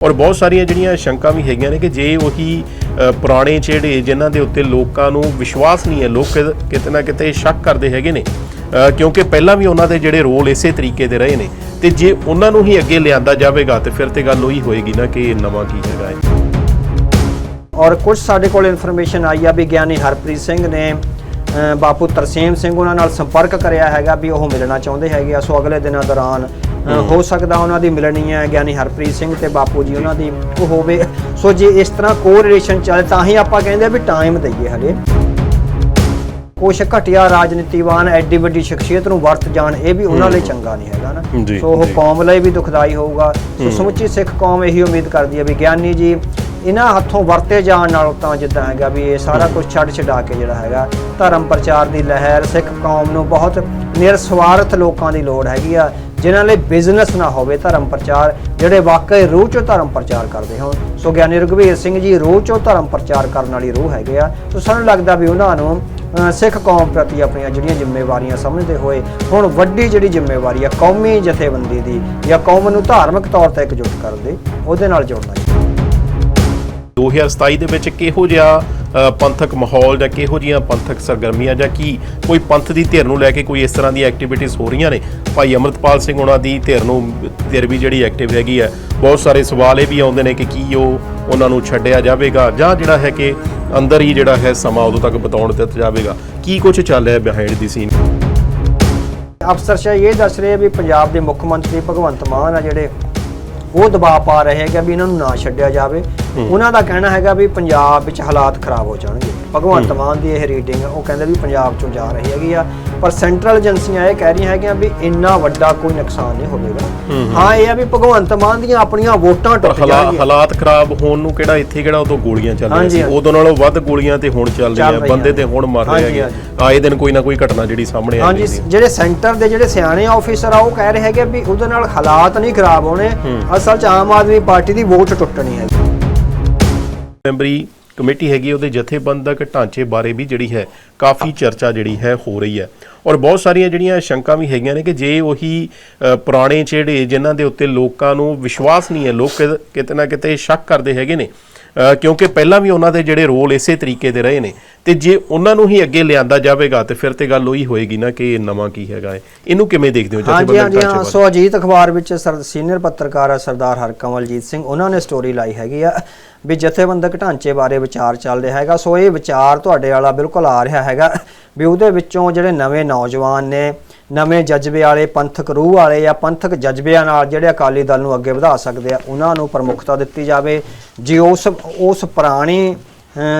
ਔਰ ਬਹੁਤ ਸਾਰੀਆਂ ਜਿਹੜੀਆਂ ਸ਼ੰਕਾਂ ਵੀ ਹੈਗੀਆਂ ਨੇ ਕਿ ਜੇ ਉਹੀ ਪੁਰਾਣੇ ਜਿਹੜੇ ਜਿਨ੍ਹਾਂ ਦੇ ਉੱਤੇ ਲੋਕਾਂ ਨੂੰ ਵਿਸ਼ਵਾਸ ਨਹੀਂ ਹੈ, ਲੋਕ ਕਿਤੇ ਨਾ ਕਿਤੇ ਸ਼ੱਕ ਕਰਦੇ ਹੈਗੇ ਨੇ ਕਿਉਂਕਿ ਪਹਿਲਾਂ ਵੀ ਉਹਨਾਂ ਦੇ ਜਿਹੜੇ ਰੋਲ ਇਸੇ ਤਰੀਕੇ ਦੇ ਰਹੇ ਨੇ, ਤੇ ਜੇ ਉਹਨਾਂ ਨੂੰ ਹੀ ਅੱਗੇ ਲਿਆਂਦਾ ਜਾਵੇਗਾ, ਤੇ ਫਿਰ ਤੇ ਗੱਲ ਉਹੀ ਹੋਏਗੀ ਨਾ ਕਿ ਨਵਾਂ ਕੀ ਹੈਗਾ ਹੈ। ਔਰ ਕੁਝ ਸਾਡੇ ਕੋਲ ਇਨਫੋਰਮੇਸ਼ਨ ਆਈ ਆ ਵੀ ਗਿਆਨੀ ਹਰਪ੍ਰੀਤ ਸਿੰਘ ਨੇ ਬਾਪੂ ਤਰਸੇਮ ਸਿੰਘ ਉਹਨਾਂ ਨਾਲ ਸੰਪਰਕ ਕਰਿਆ ਹੈਗਾ ਵੀ ਉਹ ਮਿਲਣਾ ਚਾਹੁੰਦੇ ਹੈਗੇ ਆ, ਸੋ ਅਗਲੇ ਦਿਨਾਂ ਦੌਰਾਨ ਹੋ। ਸਕਦਾ ਉਹਨਾਂ ਦੀ ਮਿਲਣੀ ਹੈ ਗਿਆਨੀ ਹਰਪ੍ਰੀਤ ਸਿੰਘ ਤੇ ਬਾਪੂ ਜੀ ਉਹਨਾਂ ਦੀ ਉਹ ਹੋਵੇ। ਸੋ ਜੇ ਇਸ ਤਰ੍ਹਾਂ ਕੋ ਰਿਲੇਸ਼ਨ ਚੱਲੇ ਤਾਂ ਹੀ ਆਪਾਂ ਕਹਿੰਦੇ ਆ ਵੀ ਟਾਈਮ ਦਈਏ ਹਲੇ। ਕੁਛ ਘਟਿਆ ਰਾਜਨੀਤੀਵਾਨ ਐਡੀ ਵੱਡੀ ਸ਼ਖਸੀਅਤ ਨੂੰ ਵਰਤ ਜਾਣ ਇਹ ਵੀ ਉਹਨਾਂ ਲਈ ਚੰਗਾ ਨਹੀਂ ਹੈਗਾ ਨਾ। ਸੋ ਉਹ। ਕੌਮ ਲਈ ਵੀ ਦੁਖਦਾਈ ਹੋਊਗਾ। ਸੋ ਸਮੁੱਚੀ ਸਿੱਖ ਕੌਮ ਇਹੀ ਉਮੀਦ ਕਰਦੀ ਹੈ ਵੀ ਗਿਆਨੀ ਜੀ ਇਹਨਾਂ ਹੱਥੋਂ ਵਰਤੇ ਜਾਣ ਨਾਲੋਂ ਤਾਂ ਜਿੱਦਾਂ ਹੈਗਾ ਵੀ ਇਹ ਸਾਰਾ ਕੁਝ ਛੱਡ ਛਡਾ ਕੇ ਜਿਹੜਾ ਹੈਗਾ ਧਰਮ ਪ੍ਰਚਾਰ ਦੀ ਲਹਿਰ ਸਿੱਖ ਕੌਮ ਨੂੰ ਬਹੁਤ ਨਿਰਸਵਾਰਥ ਲੋਕਾਂ ਦੀ ਲੋੜ ਹੈਗੀ ਆ। ਜਿਨ੍ਹਾਂ ਲਈ ਬਿਜ਼ਨਸ ਨਾ ਹੋਵੇ ਧਰਮ ਪ੍ਰਚਾਰ, ਜਿਹੜੇ ਵਾਕਈ ਰੂਹ ਚੋਂ ਧਰਮ ਪ੍ਰਚਾਰ ਕਰਦੇ ਹੋਣ। ਸੋ ਗਿਆਨੀ ਰਘਵੀਰ ਸਿੰਘ ਜੀ ਰੂਹ ਚੋਂ ਧਰਮ ਪ੍ਰਚਾਰ ਕਰਨ ਵਾਲੀ ਰੂਹ ਹੈਗੇ ਆ। ਸੋ ਸਾਨੂੰ ਲੱਗਦਾ ਵੀ ਉਹਨਾਂ ਨੂੰ ਸਿੱਖ ਕੌਮ ਪ੍ਰਤੀ ਆਪਣੀਆਂ ਜਿਹੜੀਆਂ ਜ਼ਿੰਮੇਵਾਰੀਆਂ ਸਮਝਦੇ ਹੋਏ, ਹੁਣ ਵੱਡੀ ਜਿਹੜੀ ਜ਼ਿੰਮੇਵਾਰੀ ਆ, ਕੌਮੀ ਜਥੇਬੰਦੀ ਦੀ ਜਾਂ ਕੌਮ ਨੂੰ ਧਾਰਮਿਕ ਤੌਰ ਤੇ ਇਕਜੁੱਟ ਕਰਨ ਦੀ, ਉਹਦੇ ਨਾਲ ਜੁੜਨਾ ਚਾਹੀਦਾ। 2027 ਦੇ ਵਿੱਚ ਕਿਹੋ ਜਿਹਾ ਪੰਥਕ ਮਾਹੌਲ ਜਾਂ ਕਿਹੋ ਜਿਹੀਆਂ ਪੰਥਕ ਸਰਗਰਮੀਆਂ ਜਾਂ ਕੀ ਕੋਈ ਪੰਥ ਦੀ ਧਿਰ ਨੂੰ ਲੈ ਕੇ ਕੋਈ ਇਸ ਤਰ੍ਹਾਂ ਦੀਆਂ ਐਕਟੀਵਿਟੀਜ਼ ਹੋ ਰਹੀਆਂ ਨੇ? ਭਾਈ ਅਮਰਤਪਾਲ ਸਿੰਘ ਉਹਨਾਂ ਦੀ ਧਿਰ ਨੂੰ, ਧਿਰ ਵੀ ਜਿਹੜੀ ਐਕਟਿਵ ਹੈਗੀ ਹੈ, ਬਹੁਤ ਸਾਰੇ ਸਵਾਲ ਇਹ ਵੀ ਆਉਂਦੇ ਨੇ ਕਿ ਕੀ ਉਹ ਉਹਨਾਂ ਨੂੰ ਛੱਡਿਆ ਜਾਵੇਗਾ ਜਾਂ ਜਿਹੜਾ ਹੈ ਕਿ ਅੰਦਰ ਹੀ ਜਿਹੜਾ ਹੈ ਸਮਾਂ ਉਦੋਂ ਤੱਕ ਬਤਾਉਣ ਦਿੱਤਾ ਜਾਵੇਗਾ। ਕੀ ਕੁਝ ਚੱਲ ਰਿਹਾ ਬਿਹਾਈਂਡ ਦੀ ਸੀਨ ਅਫਸਰਸ਼ਾਹੀ ਇਹ ਦੱਸ ਰਹੇ ਵੀ ਪੰਜਾਬ ਦੇ ਮੁੱਖ ਮੰਤਰੀ ਭਗਵੰਤ ਮਾਨ ਆ ਜਿਹੜੇ, ਉਹ ਦਬਾਅ ਪਾ ਰਹੇ ਹੈਗੇ ਵੀ ਇਹਨਾਂ ਨੂੰ ਨਾ ਛੱਡਿਆ ਜਾਵੇ। ਉਹਨਾਂ ਦਾ ਕਹਿਣਾ ਹੈਗਾ ਵੀ ਪੰਜਾਬ ਵਿੱਚ ਹਾਲਾਤ ਖਰਾਬ ਹੋ ਜਾਣਗੇ। ਭਗਵੰਤ ਮਾਨ ਦੀ ਇਹ ਰੀਡਿੰਗ ਉਹ ਕਹਿੰਦੇ ਵੀ ਪੰਜਾਬ ਚੋਂ ਜਾ ਰਹੀ ਹੈਗੀ ਆ ਪਰ ਸੈਂਟਰਲ ਏਜੰਸੀਆਂ ਇਹ ਕਹਿ ਰਹੀਆਂ ਹੈਗੀਆਂ ਵੀ ਇੰਨਾ ਵੱਡਾ ਕੋਈ ਨੁਕਸਾਨ ਨਹੀਂ ਹੋਵੇਗਾ। ਹਾਂ ਇਹ ਆ ਵੀ ਭਗਵੰਤ ਮਾਨ ਦੀਆਂ ਆਪਣੀਆਂ ਵੋਟਾਂ ਟੁੱਟ ਜਾਣਗੀਆਂ। ਹਾਲਾਤ ਖਰਾਬ ਹੋਣ ਨੂੰ ਕਿਹੜਾ ਇੱਥੇ ਕਿਹੜਾ ਉਦੋਂ ਗੋਲੀਆਂ ਚੱਲ ਰਹੀਆਂ ਸੀ। ਉਦੋਂ ਨਾਲੋਂ ਵੱਧ ਗੋਲੀਆਂ ਤੇ ਹੁਣ ਚੱਲ ਰਹੀਆਂ ਬੰਦੇ ਤੇ ਹੁਣ ਮਰ ਰਹੇ ਹੈਗੇ। ਆਏ ਦਿਨ ਕੋਈ ਨਾ ਕੋਈ ਘਟਨਾ ਜਿਹੜੀ ਸਾਹਮਣੇ ਆ ਰਹੀ ਹੈ ਜਿਹੜੇ ਸੈਂਟਰ ਦੇ ਜਿਹੜੇ ਸਿਆਣੇ ਆਫੀਸਰ ਆ ਉਹ ਕਹਿ ਰਹੇ ਹੈਗੇ ਵੀ ਉਹਦੇ ਨਾਲ ਹਾਲਾਤ ਨਹੀਂ ਖਰਾਬ ਹੋਣੇ। ਅਸਲ 'ਚ ਆਮ ਆਦਮੀ ਪਾਰਟੀ ਦੀ ਵੋਟ ਟੁੱਟਣੀ ਹੈ। ਮੈਂਬਰੀ ਕਮੇਟੀ ਹੈਗੀ ਉਹਦੇ ਜਥੇਬੰਦਕ ਢਾਂਚੇ ਬਾਰੇ ਵੀ ਜਿਹੜੀ ਹੈ, ਕਾਫੀ ਚਰਚਾ ਜਿਹੜੀ ਹੈ, ਹੋ ਰਹੀ ਹੈ। ਔਰ ਬਹੁਤ ਸਾਰੀਆਂ ਜਿਹੜੀਆਂ ਸ਼ੰਕਾਂ ਵੀ ਹੈਗੀਆਂ ਨੇ ਕਿ ਜੇ ਉਹੀ ਪੁਰਾਣੇ ਜਿਹੜੇ ਜਿਨ੍ਹਾਂ ਦੇ ਉੱਤੇ ਲੋਕਾਂ ਨੂੰ ਵਿਸ਼ਵਾਸ ਨਹੀਂ ਹੈ, ਲੋਕ ਕਿਤੇ ਨਾ ਕਿਤੇ ਸ਼ੱਕ ਕਰਦੇ ਹੈਗੇ ਨੇ ਕਿਉਂਕਿ ਪਹਿਲਾਂ ਵੀ ਉਹਨਾਂ ਦੇ ਜਿਹੜੇ ਰੋਲ ਇਸੇ ਤਰੀਕੇ ਦੇ ਰਹੇ ਨੇ। ਤੇ ਜੇ ਉਹਨਾਂ ਨੂੰ ਹੀ ਅੱਗੇ ਲਿਆਂਦਾ ਜਾਵੇਗਾ ਤੇ ਫਿਰ ਤੇ ਗੱਲ ਉਹੀ ਹੋਏਗੀ ਨਾ ਕਿ ਨਵਾਂ ਕੀ ਹੈਗਾ ਹੈ। ਇਹਨੂੰ ਕਿਵੇਂ ਦੇਖਦੇ ਹੋ ਹਾਂਜੀ ਜਥੇਬੰਦਕ ਹਾਂਜੀ ਹਾਂ ਸੋ ਅਜੀਤ ਅਖਬਾਰ ਵਿੱਚ ਸਰ ਸੀਨੀਅਰ ਪੱਤਰਕਾਰ ਸਰਦਾਰ ਹਰਕਮਲਜੀਤ ਸਿੰਘ ਉਹਨਾਂ ਨੇ ਸਟੋਰੀ ਲਾਈ ਹੈਗੀ ਆ ਵੀ ਜਥੇਬੰਦਕ ਢਾਂਚੇ ਬਾਰੇ ਵਿਚਾਰ ਚੱਲ ਰਿਹਾ ਹੈਗਾ। ਸੋ ਇਹ ਵਿਚਾਰ ਤੁਹਾਡੇ ਵਾਲਾ ਬਿਲਕੁਲ ਆ ਰਿਹਾ ਹੈਗਾ ਵੀ ਉਹਦੇ ਵਿੱਚੋਂ ਜਿਹੜੇ ਨਵੇਂ ਨੌਜਵਾਨ ਨੇ ਨਵੇਂ ਜਜ਼ਬੇ ਵਾਲੇ ਪੰਥਕ ਰੂਹ ਵਾਲੇ ਜਾਂ ਪੰਥਕ ਜਜ਼ਬਿਆਂ ਨਾਲ ਜਿਹੜੇ ਅਕਾਲੀ ਦਲ ਨੂੰ ਅੱਗੇ ਵਧਾ ਸਕਦੇ ਆ ਉਹਨਾਂ ਨੂੰ ਪ੍ਰਮੁੱਖਤਾ ਦਿੱਤੀ ਜਾਵੇ। ਜੇ ਉਸ ਉਸ ਪੁਰਾਣੀ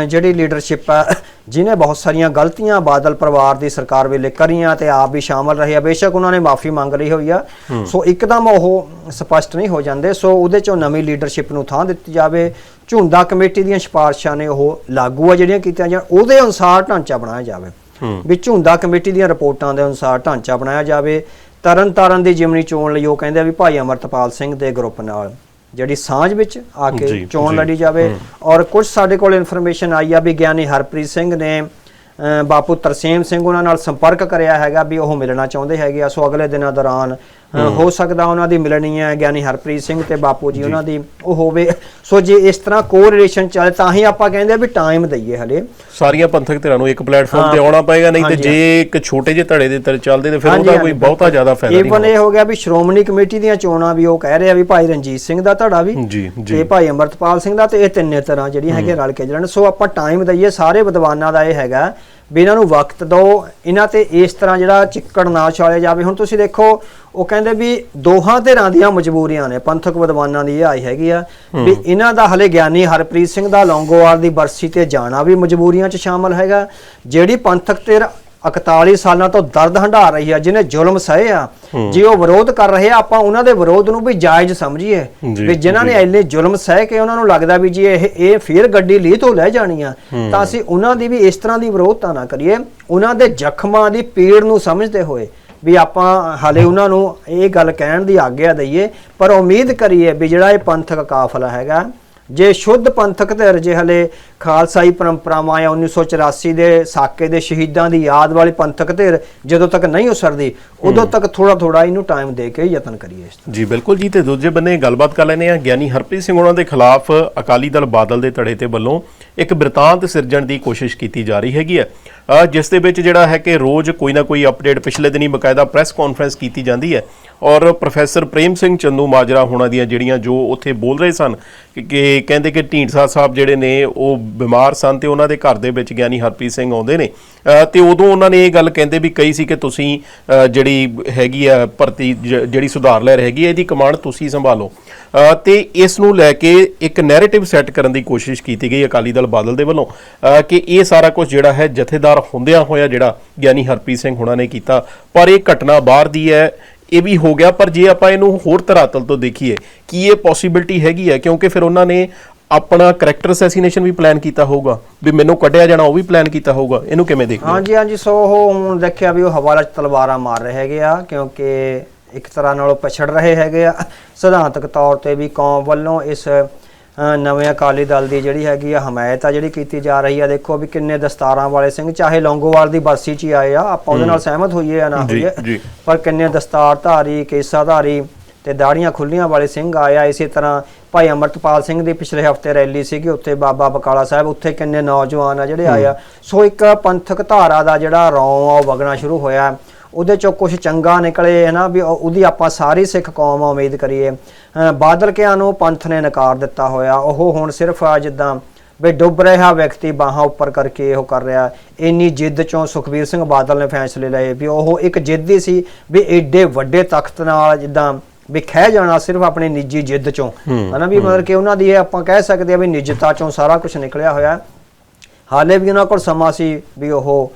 ਜਿਹੜੀ ਲੀਡਰਸ਼ਿਪ ਹੈ ਜਿਨੇ ਬਹੁਤ ਸਾਰੀਆਂ ਗਲਤੀਆਂ ਬਾਦਲ ਪਰਿਵਾਰ ਦੀ ਸਰਕਾਰ ਵੇਲੇ ਕਰੀਆਂ ਤੇ ਆਪ ਵੀ ਸ਼ਾਮਲ ਰਹੇ ਆ ਬੇਸ਼ੱਕ ਉਹਨਾਂ ਨੇ ਮਾਫੀ ਮੰਗ ਲਈ ਹੋਈ ਆ। ਸੋ ਇੱਕਦਮ ਉਹ ਸਪਸ਼ਟ ਨਹੀਂ ਹੋ ਜਾਂਦੇ ਸੋ ਉਹਦੇ ਚੋਂ ਨਵੀਂ ਲੀਡਰਸ਼ਿਪ ਨੂੰ ਥਾਂ ਦਿੱਤੀ ਜਾਵੇ। ਝੁੰਦਾ ਕਮੇਟੀ ਦੀਆਂ ਸਿਫਾਰਿਸ਼ਾਂ ਨੇ ਉਹ ਲਾਗੂ ਆ ਜਿਹੜੀਆਂ ਕੀਤੀਆਂ ਜਾਣ ਉਹਦੇ ਅਨੁਸਾਰ ਢਾਂਚਾ ਬਣਾਇਆ ਜਾਵੇ। ਵੀ ਝੁੰਦਾ ਕਮੇਟੀ ਦੀਆਂ ਰਿਪੋਰਟਾਂ ਦੇ ਅਨੁਸਾਰ ਢਾਂਚਾ ਬਣਾਇਆ ਜਾਵੇ। ਤਰਨ ਤਾਰਨ ਦੀ ਜਿਮਨੀ ਚੋਣ ਲਈ ਉਹ ਕਹਿੰਦੇ ਆ ਵੀ ਭਾਈ ਅਮਰਤਪਾਲ ਸਿੰਘ ਦੇ ਗਰੁੱਪ ਨਾਲ ਜਿਹੜੀ ਸਾਂਝ ਵਿੱਚ ਆ ਕੇ ਚੋਣ। ਲੜੀ ਜਾਵੇ। ਔਰ ਕੁਝ ਸਾਡੇ ਕੋਲ ਇਨਫੋਰਮੇਸ਼ਨ ਆਈ ਆ ਵੀ ਗਿਆਨੀ ਹਰਪ੍ਰੀਤ ਸਿੰਘ ਨੇ ਬਾਪੂ ਤਰਸੇਮ ਸਿੰਘ ਉਹਨਾਂ ਨਾਲ ਸੰਪਰਕ ਕਰਿਆ ਹੈਗਾ ਵੀ ਉਹ ਮਿਲਣਾ ਚਾਹੁੰਦੇ ਹੈਗੇ ਆ। ਸੋ ਅਗਲੇ ਦਿਨਾਂ ਦੌਰਾਨ ਹੋ। ਸਕਦਾ ਉਹਨਾਂ ਦੀ ਮਿਲਣੀ ਹੈ ਗਿਆਨੀ ਹਰਪ੍ਰੀਤ ਸਿੰਘ ਤੇ ਬਾਪੂ ਜੀ ਉਹਨਾਂ ਦੀ ਉਹ ਹੋਵੇ। ਸੋ ਜੇ ਇਸ ਤਰ੍ਹਾਂ ਕੋ ਰਿਲੇਸ਼ਨ ਚੱਲੇ ਤਾਂ ਹੀ ਆਪਾਂ ਕਹਿੰਦੇ ਆ ਵੀ ਟਾਈਮ ਦਈਏ ਹਲੇ। ਸਾਰੀਆਂ ਪੰਥਕ ਧਿਰਾਂ ਨੂੰ ਇੱਕ ਪਲੇਟਫਾਰਮ ਤੇ। ਆਉਣਾ ਪਏਗਾ ਨਹੀਂ ਤੇ ਜੇ ਇੱਕ ਛੋਟੇ ਜਿਹੇ ਧੜੇ ਦੇ ਤਰ ਚੱਲਦੇ ਤੇ ਫਿਰ ਉਹਦਾ ਕੋਈ ਬਹੁਤਾ ਜ਼ਿਆਦਾ ਫਾਇਦਾ ਨਹੀਂ ਈਵਨ ਇਹ ਹੋ ਗਿਆ ਵੀ ਸ਼੍ਰੋਮਣੀ ਕਮੇਟੀ ਦੀਆਂ ਚੋਣਾਂ ਵੀ ਉਹ ਕਹਿ ਰਹੇ ਆ ਵੀ ਭਾਈ ਰਣਜੀਤ ਸਿੰਘ ਦਾ ਧੜਾ ਵੀ। ਤੇ ਭਾਈ ਅਮਰਤਪਾਲ ਸਿੰਘ ਦਾ ਤੇ ਇਹ ਤਿੰਨੇ ਤਰ੍ਹਾਂ ਜਿਹੜੀਆਂ ਹੈਗੀਆਂ ਰਲ ਕੇ ਜਲਣ ਸੋ ਆਪਾਂ ਟਾਈਮ ਦਈਏ ਸਾਰੇ ਵਿਦਵਾਨਾਂ ਦਾ ਇਹ ਹੈਗਾ ਵੀ ਇਹਨਾਂ ਨੂੰ ਵਕਤ ਦਿਓ। ਇਹਨਾਂ ਤੇ ਇਸ ਤਰ੍ਹਾਂ ਜਿਹੜਾ ਚਿੱਕੜ ਨਾ ਛਾਲੇ ਜਾਵੇ। ਹੁਣ ਤੁਸੀਂ ਦੇਖੋ ਉਹ ਕਹਿੰਦੇ ਵੀ ਦੋਹਾਂ ਧਿਰਾਂ ਦੀਆਂ ਮਜਬੂਰੀਆਂ ਨੇ ਪੰਥਕ ਵਿਦਵਾਨਾਂ ਦੀ ਇਹ ਆਈ ਹੈਗੀ ਆ ਵੀ ਇਹਨਾਂ ਦਾ ਹਲੇ ਗਿਆਨੀ ਹਰਪ੍ਰੀਤ ਸਿੰਘ ਦਾ ਲੌਂਗੋਵਾਲ ਦੀ ਬਰਸੀ ਤੇ ਜਾਣਾ ਵੀ ਮਜਬੂਰੀਆਂ 'ਚ ਸ਼ਾਮਲ ਹੈਗਾ। ਜਿਹੜੀ ਪੰਥਕ ਧਿਰ 41 ਸਾਲਾਂ ਤੋਂ ਦਰਦ ਹੰਢਾ ਰਹੀ ਆ ਜਿਹਨੇ ਜ਼ੁਲਮ ਸਹੇ ਆ ਜੇ ਉਹ ਵਿਰੋਧ ਕਰ ਰਹੇ ਆ ਆਪਾਂ ਉਹਨਾਂ ਦੇ ਵਿਰੋਧ ਨੂੰ ਵੀ ਜਾਇਜ਼ ਸਮਝੀਏ। ਵੀ ਜਿਨ੍ਹਾਂ ਨੇ। ਇੰਨੇ ਜ਼ੁਲਮ ਸਹਿ ਕੇ ਉਹਨਾਂ ਨੂੰ ਲੱਗਦਾ ਵੀ ਜੀ ਇਹ ਇਹ ਫੇਰ ਗੱਡੀ ਲੀ ਤੋਂ ਲੈ ਜਾਣੀ ਆ ਤਾਂ ਅਸੀਂ ਉਹਨਾਂ ਦੀ ਵੀ ਇਸ ਤਰ੍ਹਾਂ ਦੀ ਵਿਰੋਧਤਾ ਨਾ ਕਰੀਏ। ਉਹਨਾਂ ਦੇ ਜ਼ਖਮਾਂ ਦੀ ਪੀੜ ਨੂੰ ਸਮਝਦੇ ਹੋਏ ਵੀ ਆਪਾਂ ਹਾਲੇ ਉਹਨਾਂ ਨੂੰ ਇਹ ਗੱਲ ਕਹਿਣ ਦੀ ਆਗਿਆ ਦਈਏ ਪਰ ਉਮੀਦ ਕਰੀਏ ਵੀ ਜਿਹੜਾ ਇਹ ਪੰਥਕ ਕਾਫਲਾ ਹੈਗਾ ਜੇ ਸ਼ੁੱਧ ਪੰਥਕ ਧਿਰ ਜੇ ਹਲੇ ਖਾਲਸਾਈ ਪਰੰਪਰਾਵਾਂ ਜਾਂ 1984 ਦੇ ਸਾਕੇ ਦੇ ਸ਼ਹੀਦਾਂ ਦੀ ਯਾਦ ਵਾਲੀ ਪੰਥਕ ਧਿਰ ਜਦੋਂ ਤੱਕ ਨਹੀਂ ਉਸਰਦੀ ਉਦੋਂ ਤੱਕ ਥੋੜਾ ਥੋੜਾ ਇਹਨੂੰ ਟਾਈਮ ਦੇ ਕੇ ਯਤਨ ਕਰੀਏ ਇਸ ਜੀ ਬਿਲਕੁਲ ਜੀ ਤੇ ਦੂਜੇ ਬੰਨੇ ਗੱਲਬਾਤ ਕਰ ਲੈਨੇ ਆ ਗਿਆਨੀ ਹਰਪ੍ਰੀਤ ਸਿੰਘ ਉਹਨਾਂ ਦੇ ਖਿਲਾਫ ਅਕਾਲੀ ਦਲ ਬਾਦਲ ਦੇ ਧੜੇ ਤੇ ਵੱਲੋਂ ਇੱਕ ਬਿਰਤਾਂਤ ਸਿਰਜਣ ਦੀ ਕੋਸ਼ਿਸ਼ ਕੀਤੀ ਜਾ ਰਹੀ ਹੈਗੀ ਹੈ। ਜਿਸ ਦੇ ਵਿੱਚ ਜਿਹੜਾ ਹੈ ਕਿ ਰੋਜ਼ ਕੋਈ ਨਾ ਕੋਈ ਅਪਡੇਟ ਪਿਛਲੇ ਦਿਨੀ ਬਕਾਇਦਾ ਪ੍ਰੈਸ ਕਾਨਫਰੰਸ ਕੀਤੀ ਜਾਂਦੀ ਹੈ ਔਰ ਪ੍ਰੋਫੈਸਰ ਪ੍ਰੇਮ ਸਿੰਘ ਚੰਦੂ ਮਾਜਰਾ ਹੋਣਾ ਦੀਆਂ ਜਿਹੜੀਆਂ ਜੋ ਉੱਥੇ ਬੋਲ ਰਹੇ ਸਨ ਕਿ- ਕਹਿੰਦੇ ਕਿ ਢੀਂਡਸਾ ਸਾਹਿਬ ਜਿਹੜੇ ਨੇ ਉਹ ਬਿਮਾਰ ਸਨ ਤੇ ਉਹਨਾਂ ਦੇ ਘਰ ਦੇ ਵਿੱਚ ਗਿਆਨੀ ਹਰਪ੍ਰੀਤ ਸਿੰਘ ਆਉਂਦੇ ਨੇ। ਤੇ ਉਦੋਂ ਉਹਨਾਂ ਨੇ ਇਹ ਗੱਲ ਕਹਿੰਦੇ ਵੀ ਕਹੀ ਸੀ ਕਿ ਤੁਸੀਂ ਜਿਹੜੀ ਹੈਗੀ ਆ ਭਰਤੀ ਜ- ਜਿਹੜੀ ਸੁਧਾਰ ਲਹਿਰ ਹੈਗੀ ਹੈ ਇਹਦੀ ਕਮਾਂਡ ਤੁਸੀਂ ਸੰਭਾਲੋ। ਅ, ਤੇ ਇਸ ਨੂੰ ਲੈ ਕੇ ਇੱਕ ਨੈਰੇਟਿਵ ਸੈੱਟ ਕਰਨ ਦੀ ਕੋਸ਼ਿਸ਼ ਕੀਤੀ ਗਈ ਅਕਾਲੀ ਦਲ ਬਾਦਲ ਦੇ ਵੱਲੋਂ। ਕਿ ਇਹ ਸਾਰਾ ਕੁਝ ਜਿਹੜਾ ਹੈ ਜਥੇਦਾਰ ਹੁੰਦਿਆਂ ਹੋਇਆ ਜਿਹੜਾ ਗਿਆਨੀ ਹਰਪ੍ਰੀਤ ਸਿੰਘ ਹੁਣਾਂ ਨੇ ਕੀਤਾ ਪਰ ਇਹ ਘਟਨਾ ਬਾਹਰ ਦੀ ਹੈ ਇਹ ਵੀ ਹੋ ਗਿਆ ਪਰ ਜੇ ਆਪਾਂ ਇਹਨੂੰ ਹੋਰ ਧਰਾਤਲ ਤੋਂ ਦੇਖੀਏ ਕੀ ਇਹ ਪੋਸੀਬਿਲਿਟੀ ਹੈਗੀ ਹੈ? ਕਿਉਂਕਿ ਫਿਰ ਉਹਨਾਂ ਨੇ ਆਪਣਾ ਕੈਰੈਕਟਰ ਅਸੈਸੀਨੇਸ਼ਨ ਵੀ ਪਲਾਨ ਕੀਤਾ ਹੋਊਗਾ ਵੀ ਮੈਨੂੰ ਕੱਢਿਆ ਜਾਣਾ ਉਹ ਵੀ ਪਲਾਨ ਕੀਤਾ ਹੋਊਗਾ ਇਹਨੂੰ ਕਿਵੇਂ ਦੇਖਦੇ ਹੋ? ਹਾਂਜੀ ਹਾਂਜੀ ਸੋ ਉਹ ਹੁਣ ਦੇਖਿਆ ਵੀ ਉਹ ਹਵਾਲਾ ਚ ਤਲਵਾਰਾਂ ਮਾਰ ਰਹੇ ਹੈਗੇ ਆ ਕਿਉਂਕਿ ਇੱਕ ਤਰ੍ਹਾਂ ਨਾਲ ਉਹ ਪਛੜ ਰਹੇ ਹੈਗੇ ਆ। ਸਿਧਾਂਤਕ ਤੌਰ ਤੇ ਵੀ ਕੌਮ ਵੱਲੋਂ ਇਸ ਨਵੇਂ ਅਕਾਲੀ ਦਲ ਦੀ ਜਿਹੜੀ ਹੈਗੀ ਆ ਹਮਾਇਤ ਆ ਜਿਹੜੀ ਕੀਤੀ ਜਾ ਰਹੀ ਆ ਦੇਖੋ ਵੀ ਕਿੰਨੇ ਦਸਤਾਰਾਂ ਵਾਲੇ ਸਿੰਘ ਚਾਹੇ ਲੌਂਗੋਵਾਲ ਦੀ ਬਰਸੀ 'ਚ ਹੀ ਆਏ ਆ ਆਪਾਂ ਉਹਦੇ ਨਾਲ ਸਹਿਮਤ ਹੋਈਏ ਜਾਂ ਨਾ ਹੋਈਏ। ਪਰ ਕਿੰਨੇ ਦਸਤਾਰਧਾਰੀ ਕੇਸਾਧਾਰੀ ਤੇ ਦਾੜੀਆਂ ਖੁੱਲੀਆਂ ਵਾਲੇ ਸਿੰਘ ਆਏ ਆ ਇਸੇ ਤਰ੍ਹਾਂ ਭਾਈ ਅਮਰਤਪਾਲ ਸਿੰਘ ਦੀ ਪਿਛਲੇ ਹਫ਼ਤੇ ਰੈਲੀ ਸੀਗੀ ਉੱਥੇ ਬਾਬਾ ਬਕਾਲਾ ਸਾਹਿਬ ਉੱਥੇ ਕਿੰਨੇ ਨੌਜਵਾਨ ਆ ਜਿਹੜੇ ਆਏ ਆ। ਸੋ ਇੱਕ ਪੰਥਕ ਧਾਰਾ ਦਾ ਜਿਹੜਾ ਰੌਂ ਆ ਉਹ ਵਗਣਾ ਸ਼ੁਰੂ ਹੋਇਆ। ਉਹਦੇ ਚੋਂ ਕੁਝ ਚੰਗਾ ਨਿਕਲੇ ਹੈ ਨਾ ਵੀ ਉਹ- ਉਹਦੀ ਆਪਾਂ ਸਾਰੀ ਸਿੱਖ ਕੌਮ ਆ ਉਮੀਦ ਕਰੀਏ। ਬਾਦਲ ਕਿਆਂ ਨੂੰ ਪੰਥ ਨੇ ਨਕਾਰ ਦਿੱਤਾ ਹੋਇਆ। ਉਹ ਹੁਣ ਸਿਰਫ ਆ ਜਿੱਦਾਂ ਵੀ ਡੁੱਬ ਰਿਹਾ ਵਿਅਕਤੀ ਬਾਹਾਂ ਉੱਪਰ ਕਰਕੇ ਉਹ ਕਰ ਰਿਹਾ। ਇੰਨੀ ਜਿੱਦ ਚੋਂ ਸੁਖਬੀਰ ਸਿੰਘ ਬਾਦਲ ਨੇ ਫੈਸਲੇ ਲਏ ਵੀ ਉਹ ਇੱਕ ਜਿੱਦੀ ਸੀ ਵੀ ਏਡੇ ਵੱਡੇ ਤਖਤ ਨਾਲ ਜਿੱਦਾਂ ਵੀ ਖਹਿ ਜਾਣਾ ਸਿਰਫ ਆਪਣੀ ਨਿੱਜੀ ਜਿੱਦ ਚੋਂ। ਹਨਾ ਵੀ ਮਤਲਬ ਕਿ ਉਹਨਾਂ ਦੀ ਇਹ ਆਪਾਂ ਕਹਿ ਸਕਦੇ ਆ ਵੀ ਨਿੱਜਤਾ ਚੋਂ ਸਾਰਾ ਕੁਝ ਨਿਕਲਿਆ ਹੋਇਆ। ਹਾਲੇ ਵੀ ਉਹਨਾਂ ਕੋਲ ਸਮਾਂ ਸੀ ਵੀ ਉਹ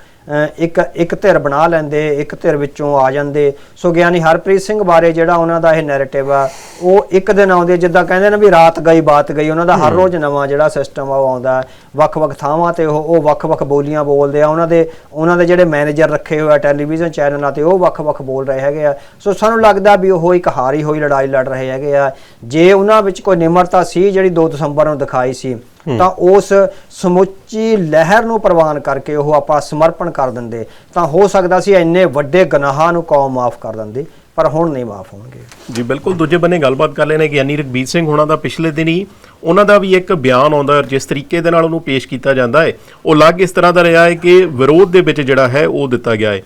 ਇੱਕ ਇੱਕ ਧਿਰ ਬਣਾ ਲੈਂਦੇ ਇੱਕ ਧਿਰ ਵਿੱਚੋਂ ਆ ਜਾਂਦੇ। ਸੋ ਗਿਆਨੀ ਹਰਪ੍ਰੀਤ ਸਿੰਘ ਬਾਰੇ ਜਿਹੜਾ ਉਹਨਾਂ ਦਾ ਇਹ ਨੈਰੇਟਿਵ ਆ ਉਹ ਇੱਕ ਦਿਨ ਆਉਂਦੇ ਜਿੱਦਾਂ ਕਹਿੰਦੇ ਨੇ ਵੀ ਰਾਤ ਗਈ ਬਾਤ ਗਈ ਉਹਨਾਂ ਦਾ ਹਰ ਰੋਜ਼ ਨਵਾਂ ਜਿਹੜਾ ਸਿਸਟਮ ਆ ਉਹ ਆਉਂਦਾ। ਵੱਖ-ਵੱਖ ਥਾਵਾਂ ਤੇ ਉਹ ਉਹ ਵੱਖ-ਵੱਖ ਬੋਲੀਆਂ ਬੋਲਦੇ ਆ। ਉਹਨਾਂ ਦੇ ਉਹਨਾਂ ਦੇ ਜਿਹੜੇ ਮੈਨੇਜਰ ਰੱਖੇ ਹੋਏ ਆ ਟੈਲੀਵਿਜ਼ਨ ਚੈਨਲਾਂ ਤੇ ਉਹ ਵੱਖ-ਵੱਖ ਬੋਲ ਰਹੇ ਹੈਗੇ ਆ। ਸੋ ਸਾਨੂੰ ਲੱਗਦਾ ਵੀ ਉਹ ਇੱਕ ਹਾਰੀ ਹੋਈ ਲੜਾਈ ਲੜ ਰਹੇ ਹੈਗੇ ਆ। ਜੇ ਉਹਨਾਂ ਵਿੱਚ ਕੋਈ ਨਿਮਰਤਾ ਸੀ ਜਿਹੜੀ 2 ਦਸੰਬਰ ਨੂੰ ਦਿਖਾਈ ਸੀ ਤਾਂ ਉਸ ਸਮੁੱਚੀ ਲਹਿਰ ਨੂੰ ਪ੍ਰਵਾਨ ਕਰਕੇ ਉਹ ਆਪਾਂ ਸਮਰਪਣ ਕਰ ਦਿੰਦੇ। ਤਾਂ ਹੋ ਸਕਦਾ ਸੀ ਇੰਨੇ ਵੱਡੇ ਗੁਨਾਹਾਂ ਨੂੰ ਕੌਮ ਮਾਫ ਕਰ ਦਿੰਦੀ ਪਰ ਹੁਣ ਨਹੀਂ ਮਾਫ ਹੋਣਗੇ। ਜੀ ਬਿਲਕੁਲ। ਦੂਜੇ ਬੰਨੇ ਗੱਲਬਾਤ ਕਰ ਲੈਣੇ ਗਿਆਨੀ ਰਗਬੀਰ ਸਿੰਘ ਹੋਣਾ ਦਾ ਪਿਛਲੇ ਦਿਨੀ ਉਹਨਾਂ ਦਾ ਵੀ ਇੱਕ ਬਿਆਨ ਆਉਂਦਾ ਹੈ, ਜਿਸ ਤਰੀਕੇ ਦੇ ਨਾਲ ਉਹਨੂੰ ਪੇਸ਼ ਕੀਤਾ ਜਾਂਦਾ ਹੈ ਉਹ ਲੱਗ ਇਸ ਤਰ੍ਹਾਂ ਦਾ ਰਿਹਾ ਹੈ ਕਿ ਵਿਰੋਧ ਦੇ ਵਿੱਚ ਜਿਹੜਾ ਹੈ ਉਹ ਦਿੱਤਾ ਗਿਆ ਹੈ।